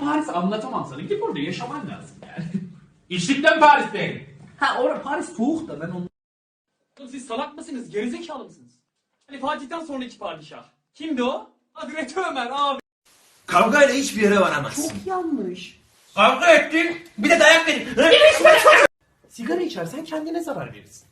Ben Paris'i anlatamam sana. Gidip orada yaşaman lazım yani. İçlikten Paris'teyim. Ha orada Paris soğuk da ben onu... Siz salak mısınız? Gerizekalı mısınız? Hani Fatih'ten sonraki padişah. Kimdi o? Hazreti Ömer abi. Kavgayla hiçbir yere varamazsın. Çok yanlış. Kavga ettin, bir de dayak verin. Sigara içersen kendine zarar verirsin.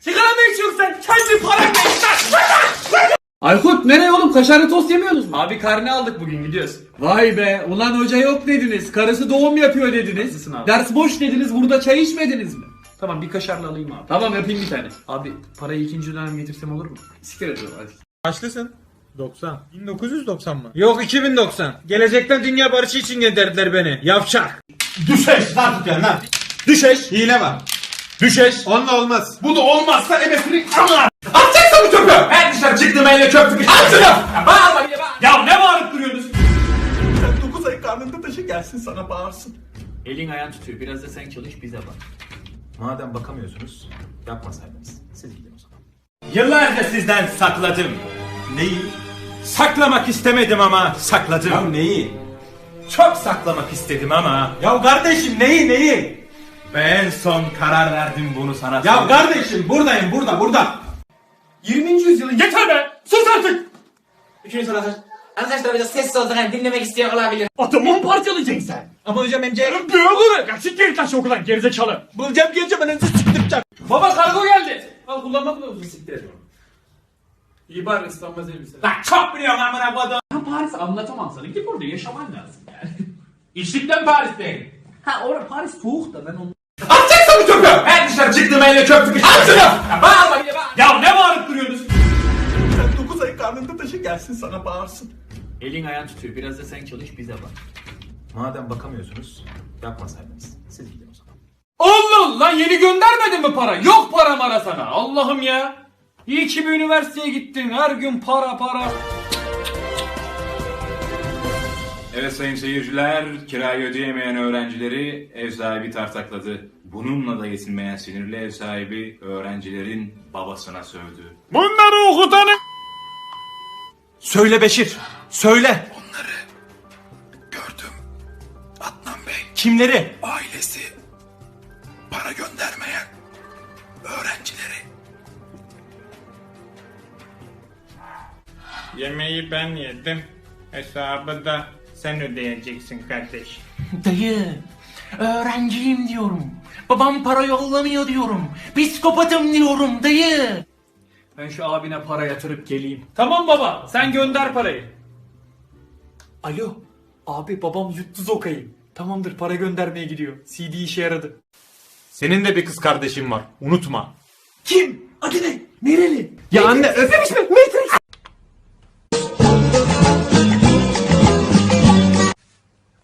Sigara mı içiyorsun sen? Kendi paranla iç Aykut nereye oğlum? Kaşarlı tost yemiyorsunuz mu? Abi karne aldık bugün gidiyoruz. Vay be ulan hoca yok dediniz. Karısı doğum yapıyor dediniz. Haklısın abi. Ders boş dediniz. Burada çay içmediniz mi? Tamam bir kaşarlı alayım abi. Tamam yapayım bir tane. Abi parayı ikinci dönem getirsem olur mu? Siktir ediyorum hadi. Kaçlısın? 90. 1990 mı? Yok 2090. Gelecekten dünya barışı için gönderdiler beni. Yavşak. Düşeş, lan tutuyorsun lan. Düşeş. Hile var. Düşeş. Onunla olmaz. Bu da olmazsa emesini ama. Atacaksın bu çöpü. Ben dışarı çıktım elle çöp sıkıştım. At şunu. Bağırma bir de bağır. Ya ne bağırıp duruyorsunuz? 9 ay karnında taşı gelsin sana bağırsın. Elin ayağın tutuyor. Biraz da sen çalış bize bak. Madem bakamıyorsunuz, yapmasaydınız. Siz gidin o zaman. Yıllarca sizden sakladım. Neyi? Saklamak istemedim ama sakladım. Ya neyi? Çok saklamak istedim ama. Ya kardeşim neyi neyi? Ve en son karar verdim bunu sana. Ya kardeşim buradayım burada burada. 20. yüzyılın yeter be! Sus artık! Üçüncü soru hazır. Arkadaşlar biraz sessiz olsun hani dinlemek isteyen olabilir. Adamı mı parçalayacaksın sen? Ama hocam MC... Büyük olur! Ya siktir git lan şu okuldan gerizekalı! Bulacağım geleceğim ben siktireceğim. Baba kargo geldi! Al kullanmak mı olsun siktir. İyi bari ıslanmaz elbise. Lan çok biliyorum amına kodum. Ben Paris'i anlatamam sana. Gidip orada yaşaman lazım yani. İçlikten Paris'teyim. Ha orada Paris soğuk da ben onu... Atacaksın bu çöpü. Ben dışarı çıktım elle çöp sıkıştım. At şunu. Bağırma bir de bağır. Ya ne bağırıp duruyorsunuz? 9 taşı gelsin sana bağırsın. Elin ayağın tutuyor. Biraz da sen çalış bize bak. Madem bakamıyorsunuz, yapmasaydınız. Siz gidin o zaman. Allah lan yeni göndermedin mi para? Yok para mara sana. Allah'ım ya. İyi ki bir üniversiteye gittin. Her gün para para. Evet sayın seyirciler, kirayı ödeyemeyen öğrencileri ev sahibi tartakladı. Bununla da yetinmeyen sinirli ev sahibi öğrencilerin babasına sövdü. Bunları okutanı. Söyle Beşir, söyle. Gördüm. Adnan Bey Kimleri? ailesi para göndermeyen öğrencileri. Yemeği ben yedim. Hesabı da sen ödeyeceksin kardeş. Dayı, öğrenciyim diyorum. Babam para yollamıyor diyorum. Psikopatım diyorum dayı. Ben şu abine para yatırıp geleyim. Tamam baba sen gönder parayı. Alo abi babam yuttu zokayı. Tamamdır para göndermeye gidiyor. CD işe yaradı. Senin de bir kız kardeşin var. Unutma. Kim? Adı ne? Nereli? Ya anne öpemiş mi?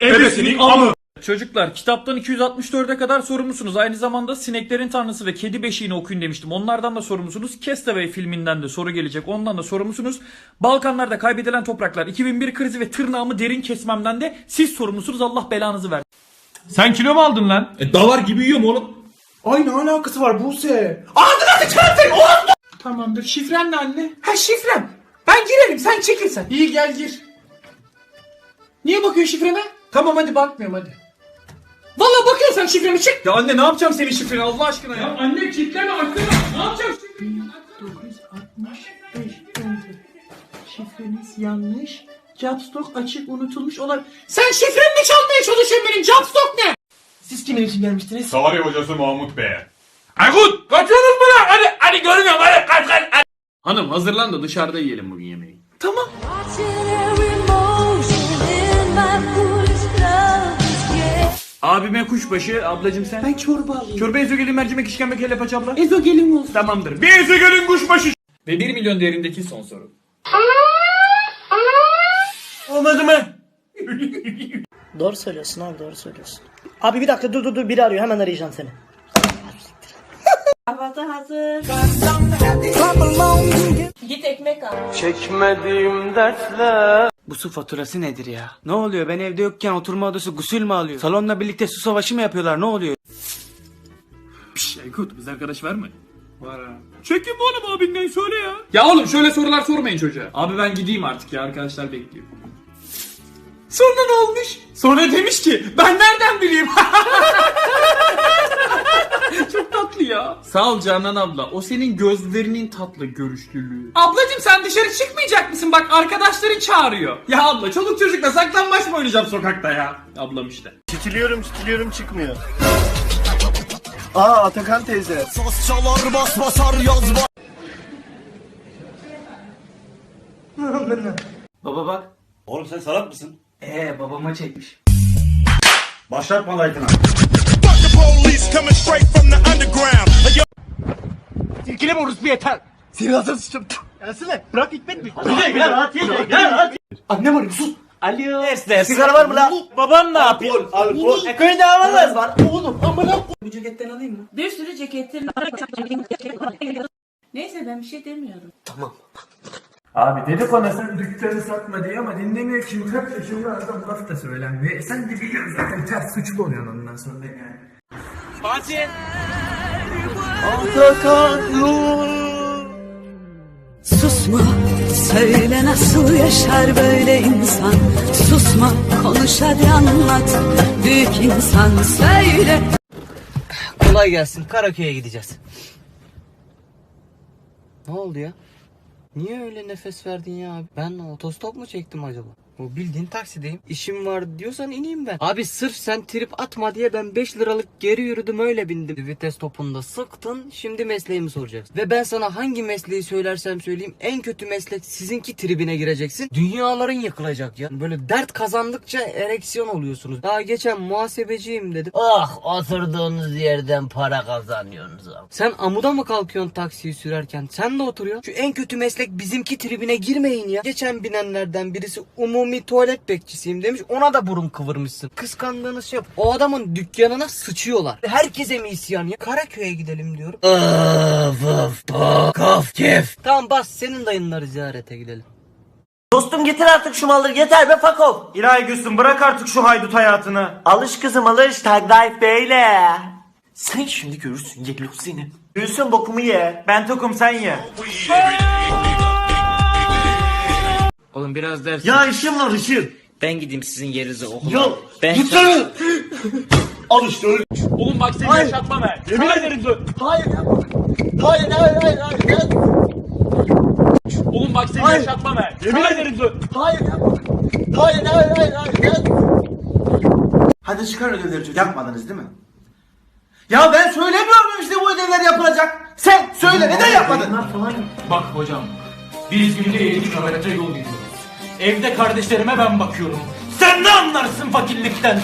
Ebesinin amı. Çocuklar kitaptan 264'e kadar sorumlusunuz. Aynı zamanda Sineklerin Tanrısı ve Kedi Beşiğini okuyun demiştim. Onlardan da sorumlusunuz. Castaway filminden de soru gelecek. Ondan da sorumlusunuz. Balkanlarda kaybedilen topraklar, 2001 krizi ve tırnağımı derin kesmemden de siz sorumlusunuz. Allah belanızı versin. Sen kilo mu aldın lan? E, davar gibi yiyorum oğlum. Ay ne alakası var Buse? Tamamdır. Şifren ne anne? Ha şifrem. Ben girerim sen çekilsen. İyi gel gir. Niye bakıyorsun şifreme? Tamam hadi bakmıyorum hadi. Valla bakıyorsan şifremi çık. Ya anne ne yapacağım senin şifreni Allah aşkına ya. anne kilitleme açsana. Ne yapacağım şifreni? 965 Şifreniz yanlış. Capstock açık unutulmuş olabilir. Sen şifremi mi çalmaya çalışıyorsun benim? Capstock ne? Siz kimin için gelmiştiniz? Tarih hocası Mahmut Bey. Aykut kaçıyorsunuz mu lan? Hadi hadi görmüyorum hadi kaç kaç. hadi. Hanım hazırlan da dışarıda yiyelim bugün yemeği. Tamam. Abime kuşbaşı, ablacım sen. Ben çorba alayım. Çorba ezogelin mercimek işkembe kelle paça abla. Ezogelin olsun. Tamamdır. Bir ezogelin kuşbaşı. Ve 1 milyon değerindeki son soru. Olmadı mı? Doğru söylüyorsun abi doğru söylüyorsun. Abi bir dakika dur dur dur biri arıyor hemen arayacağım seni. Kahvaltı hazır. Git ekmek al. Bu su faturası nedir ya? Ne oluyor? Ben evde yokken oturma odası gusül mü alıyor? Salonla birlikte su savaşı mı yapıyorlar? Ne oluyor? Şşş Aykut biz arkadaş var mı? Var ha. Çekin bu oğlum abinden söyle ya. Ya oğlum şöyle sorular sormayın çocuğa. Abi ben gideyim artık ya arkadaşlar bekliyor. Sonra ne olmuş? Sonra demiş ki ben nereden bileyim? Çok tatlı ya. Sağ ol Canan abla. O senin gözlerinin tatlı görüşlülüğü. Ablacım sen dışarı çıkmayacak mısın? Bak arkadaşların çağırıyor. Ya abla çoluk çocukla saklambaç mı oynayacağım sokakta ya? Ablam işte. Çitiliyorum çitiliyorum çıkmıyor. Aa Atakan teyze. Baba bak. Oğlum sen salak mısın? Ee babama çekmiş. Başlatma like'ına. İkili borusu yeter. Seni hazır sıçım. Gelsene. Bırak Hikmet mi? Gel gel rahat gel gel rahat. Annem arıyor sus. Alo. Sigara var mı lan? Babam ne yapıyor? Al bu. Ekonomi davalarız var. Oğlum amına Bu ceketten alayım mı? Bir sürü ceketlerim. Neyse ben bir şey demiyorum. Abi dedik ona sen dükkanı satma diye ama dinlemiyor ki. Kaç yaşında adam laf da söylenmiyor. E sen de biliyorsun zaten ters suçlu oluyorsun ondan sonra yani. Susma, söyle nasıl yaşar böyle insan. Susma, konuş hadi anlat. Büyük insan söyle. Kolay gelsin. Karaköy'e gideceğiz. Ne oldu ya? Niye öyle nefes verdin ya? Ben otostop mu çektim acaba? O bildiğin taksideyim. İşim var diyorsan ineyim ben. Abi sırf sen trip atma diye ben 5 liralık geri yürüdüm öyle bindim. Vites topunda sıktın şimdi mesleğimi soracaksın. Ve ben sana hangi mesleği söylersem söyleyeyim en kötü meslek sizinki tribine gireceksin. Dünyaların yıkılacak ya. Böyle dert kazandıkça ereksiyon oluyorsunuz. Daha geçen muhasebeciyim dedim. Ah oturduğunuz yerden para kazanıyorsunuz abi. Sen amuda mı kalkıyorsun taksiyi sürerken? Sen de oturuyorsun. Şu en kötü meslek bizimki tribine girmeyin ya. Geçen binenlerden birisi umumi tuvalet bekçisiyim demiş. Ona da burun kıvırmışsın. Kıskandığınız şey yok. O adamın dükkanına sıçıyorlar. Herkese mi isyan ya? Karaköy'e gidelim diyorum. Of of of kef. Tamam bas senin dayınları ziyarete gidelim. Dostum getir artık şu malları yeter be fakol. İlahi Gülsüm bırak artık şu haydut hayatını. Alış kızım alış tag life böyle. Sen şimdi görürsün yellow seni. Gülsün bokumu ye. Ben tokum sen ye. Oğlum biraz ders. Ya işim var işim. Ben gideyim sizin yerinize okula. Ya Ben gitsene. Al işte öyle. Oğlum bak seni yaşatmam he. Yemin ederim dur. Hayır yapma. Hayır hayır hayır hayır. hayır. Oğlum bak seni Hayır. yaşatmam he. Yemin ederim dur. Hayır yapma. Hayır hayır hayır hayır. hayır. Hadi çıkar ödevleri çocuk. Yapmadınız değil mi? Ya ben söylemiyor muyum işte bu ödevler yapılacak? Sen söyle neden yapmadın? Bak hocam, biz günde 7 kilometre yol gidiyoruz. Evde kardeşlerime ben bakıyorum. Sen ne anlarsın fakirlikten?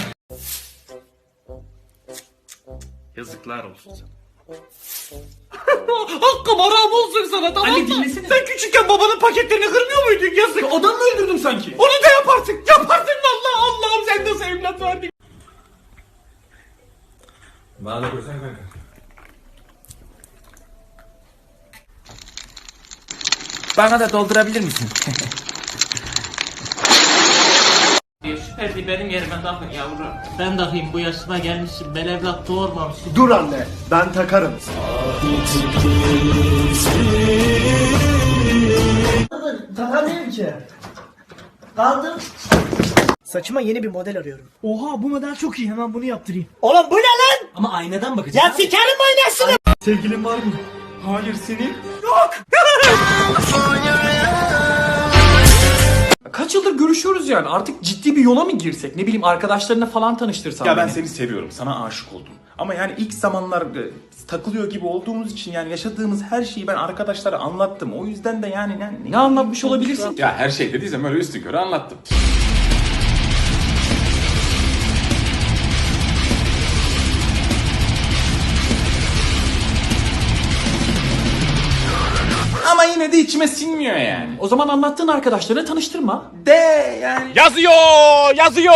Yazıklar olsun sana. Hakkım haram olsun sana tamam Ali mı? dinlesene. Sen küçükken babanın paketlerini kırmıyor muydun yazık? Adam mı öldürdüm sanki? Onu da yaparsın. Yaparsın valla Allah'ım sen nasıl evlat verdin? Bana da koysana kanka. Bana da doldurabilir misin? Hadi benim yerime takın yavrum. Ben takayım bu yaşıma gelmişim. Ben evlat doğurmamışım. Dur anne ben takarım. Takamıyorum ki. Kaldım. Saçıma yeni bir model arıyorum. Oha bu model çok iyi hemen bunu yaptırayım. Oğlum bu ne lan? Ama aynadan bakacağız. Ya sikerim aynasını. Sevgilin var mı? Hayır senin. Kaç yıldır görüşüyoruz yani artık ciddi bir yola mı girsek? Ne bileyim arkadaşlarına falan tanıştırsan Ya ben beni. seni seviyorum. Sana aşık oldum. Ama yani ilk zamanlar e, takılıyor gibi olduğumuz için yani yaşadığımız her şeyi ben arkadaşlara anlattım. O yüzden de yani ne, Ne anlatmış olabilirsin? Ya her şey dediysem öyle üstü körü anlattım. Ama yine de içime sinmiyor yani. O zaman anlattığın arkadaşlarına tanıştırma. De yani. Yazıyor yazıyor.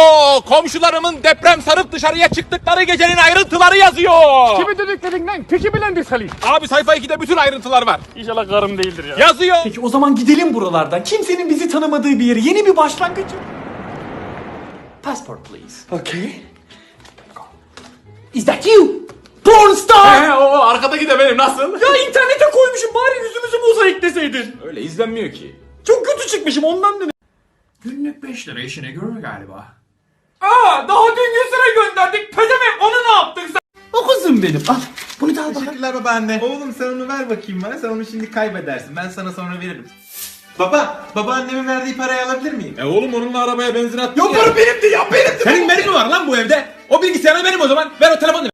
Komşularımın deprem sarıp dışarıya çıktıkları gecenin ayrıntıları yazıyor. Kimi dediklerin lan? Peki bilen Salih. Abi sayfa 2'de bütün ayrıntılar var. İnşallah karım değildir ya. Yazıyor. Peki o zaman gidelim buralardan. Kimsenin bizi tanımadığı bir yere. Yeni bir başlangıç. Passport please. Okay. Is that you? Porn star! He, o arkadaki de benim nasıl? ya internete koymuşum bari yüzümüzü mozaikleseydin. Öyle izlenmiyor ki. Çok kötü çıkmışım ondan dedim. Günlük 5 lira işine görür galiba. Aa daha dün 100 lira gönderdik. Pezemek onu ne yaptık sen? O kızım benim. Al. Bunu da al bakalım. Teşekkürler babaanne. Oğlum sen onu ver bakayım bana. Sen onu şimdi kaybedersin. Ben sana sonra veririm. Baba, babaannemin verdiği parayı alabilir miyim? E oğlum onunla arabaya benzin attın Yok ya. benimdi ya benimdi. Senin benim mi var lan bu evde? O bilgisayarı benim o zaman. Ver o telefonu.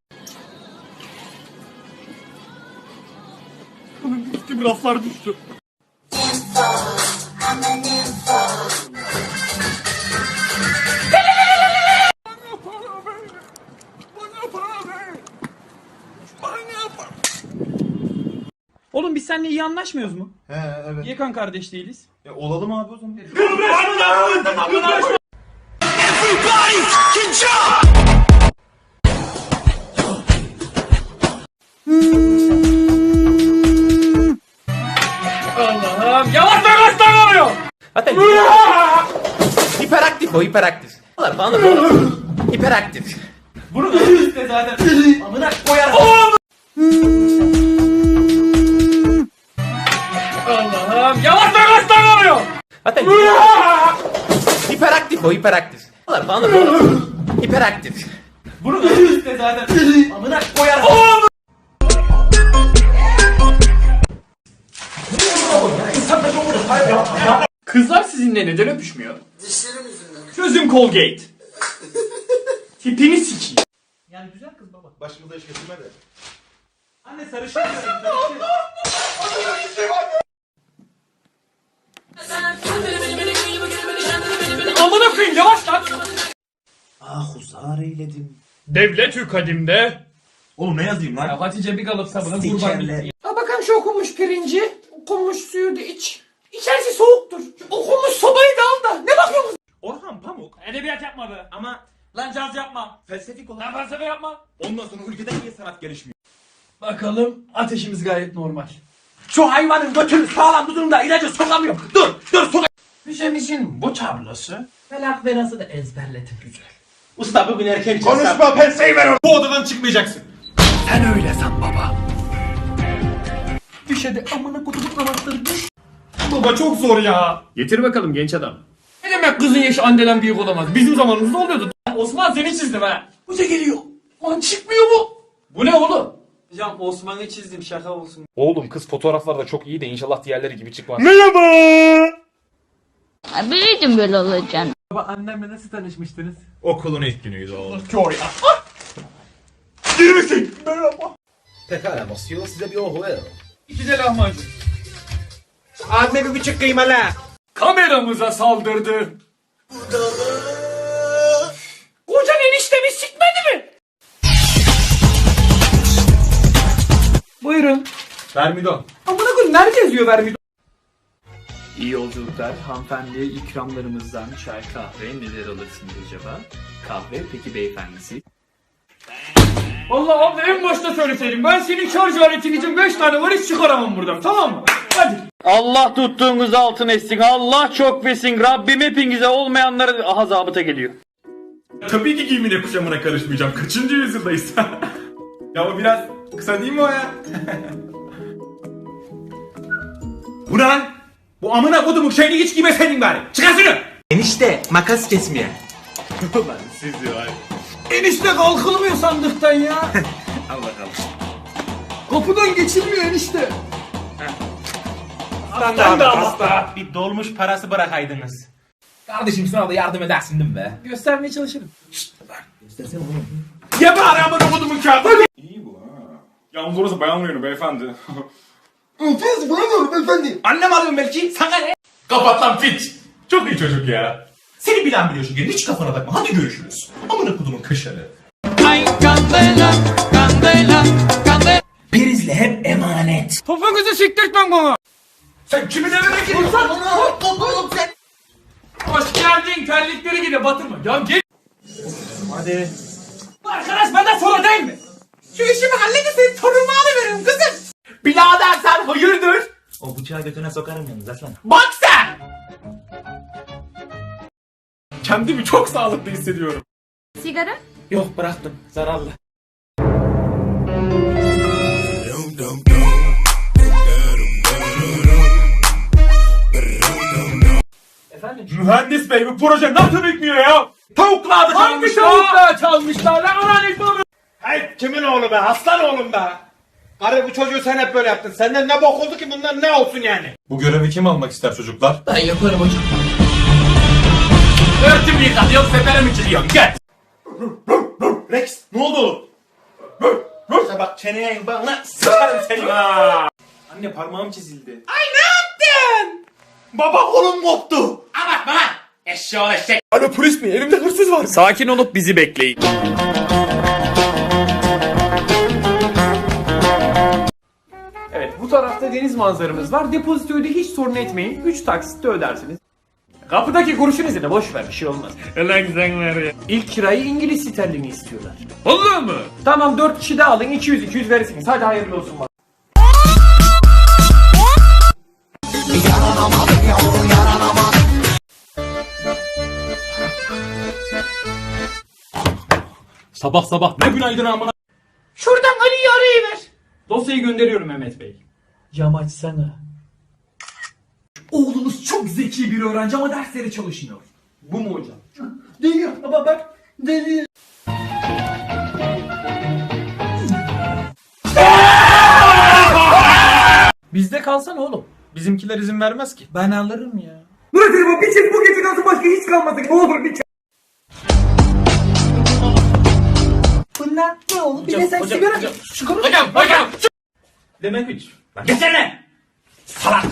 Düştüm raflar düştü. Oğlum biz seninle iyi anlaşmıyoruz mu? He evet. Niye kan kardeş değiliz? Ya, olalım abi o zaman. Allah'ım Zaten hiperaktif o hiperaktif. Falan falan. hiperaktif. Bunu da işte zaten. Amına koyarım. Allah'ım yavaş yavaş davranıyor. Zaten hiperaktif o hiperaktif. Falan falan. hiperaktif. Bunu da işte zaten. Amına koyarım. Kızlar sizinle neden öpüşmüyor? Dişlerim yüzünden. Çözüm Colgate. Tipini sikeyim. Yani güzel kız baba. Başımıza iş getirme de. Anne sarışın. Amına koyayım yavaş lan. Ah huzar eyledim. Devletü kadimde. Oğlum ne yazayım lan? Ya Hatice bir kalıp sabına kurban. Ha bakalım şu okumuş pirinci. Okumuş suyu da iç. İçerisi soğuktur. Okumuş sobayı da al da. Ne bakıyorsun? Orhan Pamuk Edebiyat yapma be. ama Lan caz yapma. Felsefik olarak felsefe yapma. ondan sonra ülkede niye sanat gelişmiyor? Bakalım ateşimiz gayet normal. Şu hayvanın götünü sağlam durumda ilacı sokamıyorum. Dur dur sok. Müzemizin bu tablosu Felak ve nasıl da ezberledim. Güzel. Usta bugün erken Konuşma penseyi ver Bu odadan çıkmayacaksın. sen öyle san baba. Düşede amına kutup anahtarı düş. Baba çok zor ya. Getir bakalım genç adam. Ne demek kızın yaşı anneden büyük olamaz. Bizim zamanımızda oluyordu. Osman seni çizdim ha. Bu da geliyor. Lan çıkmıyor mu? Bu ne oğlum? Hocam Osman'ı çizdim şaka olsun. Oğlum kız fotoğraflarda çok iyi de inşallah diğerleri gibi çıkmaz. Biliyordum böyle olacağını. Baba annemle nasıl tanışmıştınız? Okulun ilk günüydü oğlum. Pekala basıyor size bir ohu ver. İki de lahmacun. Anne bir buçuk kıymalı. Kameramıza saldırdı. Vermidon. Amına koyayım nerede yazıyor vermidon? İyi yolculuklar. Hanımefendiye ikramlarımızdan çay kahve neler alırsınız acaba? Kahve peki beyefendisi. Vallahi abi en başta söyleseydim ben senin şarj aletin için 5 tane var hiç çıkaramam buradan tamam mı? Hadi. Allah tuttuğunuz altın etsin. Allah çok versin. Rabbim hepinize olmayanları aha zabıta geliyor. Tabii ki giyimine kuşamına karışmayacağım. Kaçıncı yüzyıldayız? ya o biraz kısa değil mi o ya? Bu ne lan? Bu amına kodumun şeyini hiç giymeseydin bari. Çıkar şunu. Enişte makas kesmeye. Enişte kalkılmıyor sandıktan ya. Al bakalım. Kapıdan geçilmiyor enişte. Hasta da hasta. Bir dolmuş parası bırakaydınız. Kardeşim sana da yardım edersin değil mi be? Göstermeye çalışırım. Ye bari amına kodumun kağıdı. İyi bu ha. Yalnız orası beğenmiyorum beyefendi. Öpüyoruz beğenmiyorum beyefendi. Annem alıyorum belki. Sana ne? Kapat lan piç. Çok iyi çocuk ya. Seni bilen biliyor çünkü. Hiç kafana takma. Hadi görüşürüz. Amına kodumun kaşarı. Prizle hep emanet. Topuğunuzu siktirtmem bana. Sen kimin evine gidiyorsun? Hoş geldin terlikleri gide batırma. Ya gel. Hadi. Arkadaş benden sonra değil mi? Şu işimi halledin torunumu alıveririm kızım. Hayırdır? O bıçağı götüne sokarım yalnız aslan. Bak sen. Kendimi çok sağlıklı hissediyorum. Sigara? Yok bıraktım zararlı. Efendim? Mühendis bey bu proje nasıl bitmiyor ya? Tavuklar Hangi tavuklar çalmışlar lan ulan Hey kimin oğlu be? Aslan oğlum be. Karı bu çocuğu sen hep böyle yaptın. Senden ne bok oldu ki bundan ne olsun yani? Bu görevi kim almak ister çocuklar? Örtümü yıkatıyorsun sefere mi çıkıyorsun gel. Rex ne oldu? Sen bak çeneye bana sıkarım seni. Anne parmağım çizildi. Baba kolum koptu. Abartma lan. Eşşoğlu eşek. Alo polis mi? Elimde hırsız var. Sakin olup bizi bekleyin. Tarafta deniz manzaramız var. Depozitoyu da hiç sorun etmeyin. 3 taksitte ödersiniz. Kapıdaki kurşun izine boş ver bir şey olmaz. Ulan sen ver ya. İlk kirayı İngiliz sterlini istiyorlar. Allah mı? Tamam 4 kişi de alın 200 200 verirsiniz. Hadi hayırlı olsun bak. Sabah sabah ne günaydın amına. Şuradan Ali'yi arayıver. Dosyayı gönderiyorum Mehmet Bey. Cam açsana. Oğlunuz çok zeki bir öğrenci ama derslere çalışmıyor. Bu mu hocam? Deli baba bak deli. Bizde kalsana oğlum. Bizimkiler izin vermez ki. Ben alırım ya. Murat bu bir çek bu gece nasıl başka hiç kalmadık ne olur bir. Bunlar ne oğlum? Bir de sen sigara... Hocam hocam. Demek hiç. Geçene. Salak.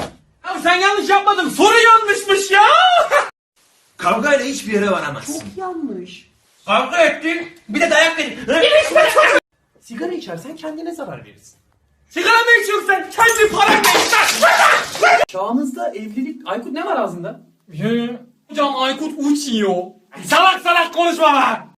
Abi sen yanlış yapmadın soru yanlışmış ya. Kavgayla hiçbir yere varamazsın. Çok yanlış. Kavga ettin. Bir de dayak verin. Sigara içersen kendine zarar verirsin. Sigara mı içiyorsun sen? Kendi paranla iç Çağımızda evlilik... Aykut ne var ağzında? Hocam Aykut uçuyor. Salak salak konuşma lan.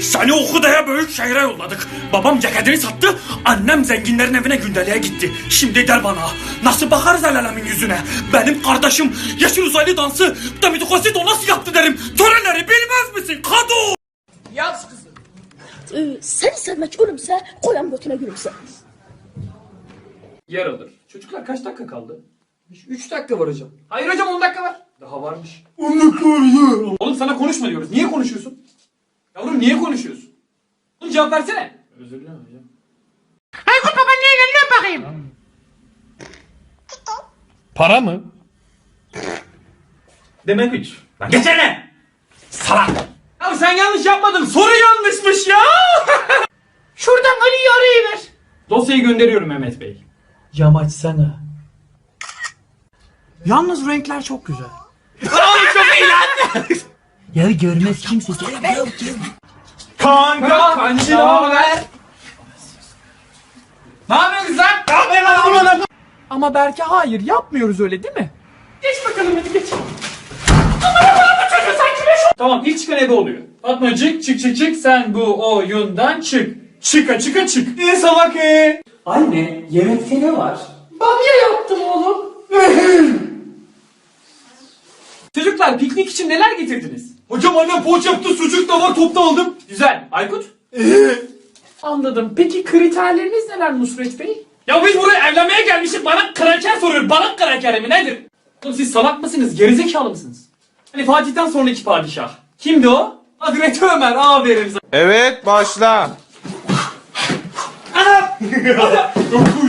Seni Okudu'ya büyük şehre yolladık. Babam ceketini sattı, annem zenginlerin evine gündeliğe gitti. Şimdi der bana, nasıl bakarız el alemin yüzüne? Benim kardeşim yeşil uzaylı dansı Demitokosit nasıl yaptı derim. Törenleri bilmez misin? Kadu! Ee, seni sevmek ölümse koyam götüne gülümse. Yer alır. Çocuklar kaç dakika kaldı? 3 dakika var hocam. Hayır hocam 10 dakika var. Daha varmış. 10 dakika var ya. Oğlum sana konuşma diyoruz. Niye konuşuyorsun? Yavrum niye konuşuyorsun? Oğlum cevap versene. Özür dilerim hocam. Para mı? Demek hiç. Geçene! Salak! Abi sen yanlış yapmadın. Soru yanlışmış ya. Şuradan Ali'yi arayıver. Dosyayı gönderiyorum Mehmet Bey. Cam açsana. Yalnız renkler çok güzel. Oğlum çok iyi lan. Ya görmez kimse. Kanka kancı ne haber? Ne yapıyorsun lan? Ne yapıyorsun lan? Ama Berke hayır yapmıyoruz öyle değil mi? Geç bakalım hadi geç. Tamam ilk çıkan ebe oluyor. Fatmacık çık çık çık sen bu oyundan çık. Çıka çıka çık. Ne salak e? Anne yemekte ne var? Bamya yaptım oğlum. Çocuklar piknik için neler getirdiniz? Hocam annem poğaça yaptı sucuk da var topta aldım. Güzel. Aykut? Anladım. Peki kriterleriniz neler Nusret Bey? Ya biz buraya evlenmeye gelmişiz. Bana kraker soruyor. Bana kraker mi nedir? Oğlum siz salak mısınız? Gerizekalı mısınız? Hani Fatih'ten sonraki padişah. Kimdi o? Hazreti Ömer. Aferin sana. Evet başla.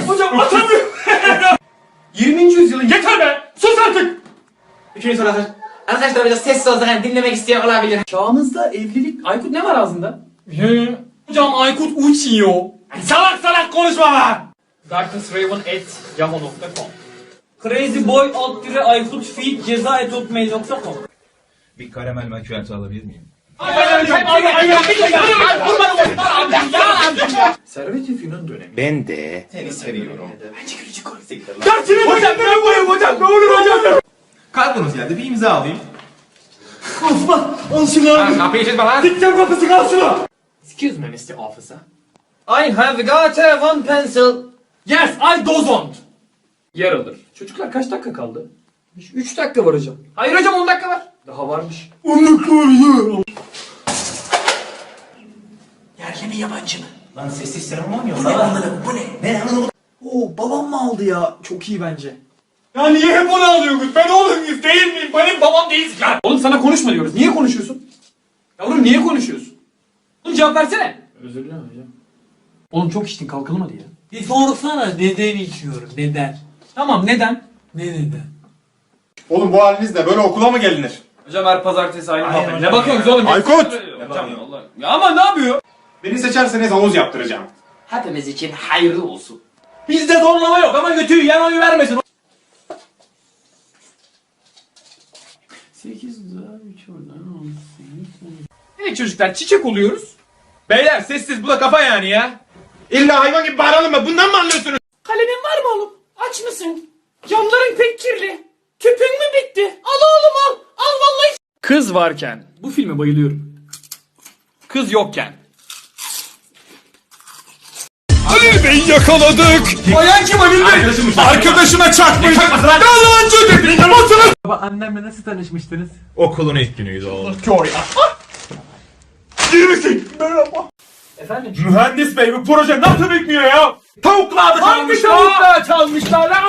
Hocam atamıyorum. 20. yüzyılın yeter be. Sus artık. Üçüncü soru hazır. Arkadaşlar biraz sessiz. Yani dinlemek isteyen olabilir. Çağımızda evlilik... Aykut ne var ağzında? Hocam Aykut uçuyor. Salak salak konuşma lan. Darknessraven at yahoo.com Crazyboy alt dire Aykut feed ceza et hotmail.com Bir karamel makyajı alabilir miyim? Servet-i Fünun dönemi. Ben de. Seni seviyorum. Dersini hocam ben koyayım hocam ne olur hocam. Kargonuz geldi bir imza alayım. Osman al şunu. Kapıyı çizme lan. Dikten kapısı al şunu. Excuse me Mr. Officer. I have got a one pencil. Yes I don't. Yer alır. Çocuklar kaç dakika kaldı? 3 dakika var hocam. Hayır hocam 10 dakika var. Daha varmış. 10 dakika var ya. Yerli mi yabancı mı? Lan sessiz sinema mı? Bu ne? Bu ne? Ne? Oo babam mı aldı ya? Çok iyi bence. Ya niye hep onu alıyorsunuz? Ben oğlum muyuz değil miyim? Benim babam değiliz ya. Oğlum sana konuşma diyoruz. Niye konuşuyorsun? Yavrum niye konuşuyorsun? Oğlum cevap versene. Özür dilerim hocam. Oğlum çok içtin kalkalım hadi ya. Bir sorsana neden içiyorum neden? Tamam neden? Ne neden? Oğlum bu halinizle böyle okula mı gelinir? Hocam her pazartesi aynı muhabbet. Ne bakıyorsunuz oğlum? Aykut! Hocam Allah. Ya ama ne yapıyor? Beni seçerseniz havuz yaptıracağım. Hepimiz için hayırlı olsun. Bizde zorlama yok ama götüyü yan oyu vermesin. 8 daha 3 oradan Evet çocuklar çiçek oluyoruz. Beyler sessiz bu da kafa yani ya. İlla hayvan gibi bağıralım mı? Bundan mı anlıyorsunuz? Kalemin var mı oğlum? Aç mısın? Camların pek kirli. Tüpün mü bitti? Al oğlum al. Al vallahi. Kız varken. Bu filme bayılıyorum. Kız yokken. Ali Bey yakaladık. Bayan kim Ali Bey? Arkadaşına çarpmış. Yalancı dedin. Oturun. Baba annemle nasıl tanışmıştınız? Okulun ilk günüydü oğlum. Efendim? Mühendis bey bu proje nasıl bitmiyor ya? Tavuklar da Hangi tavukla çalmışlar lan?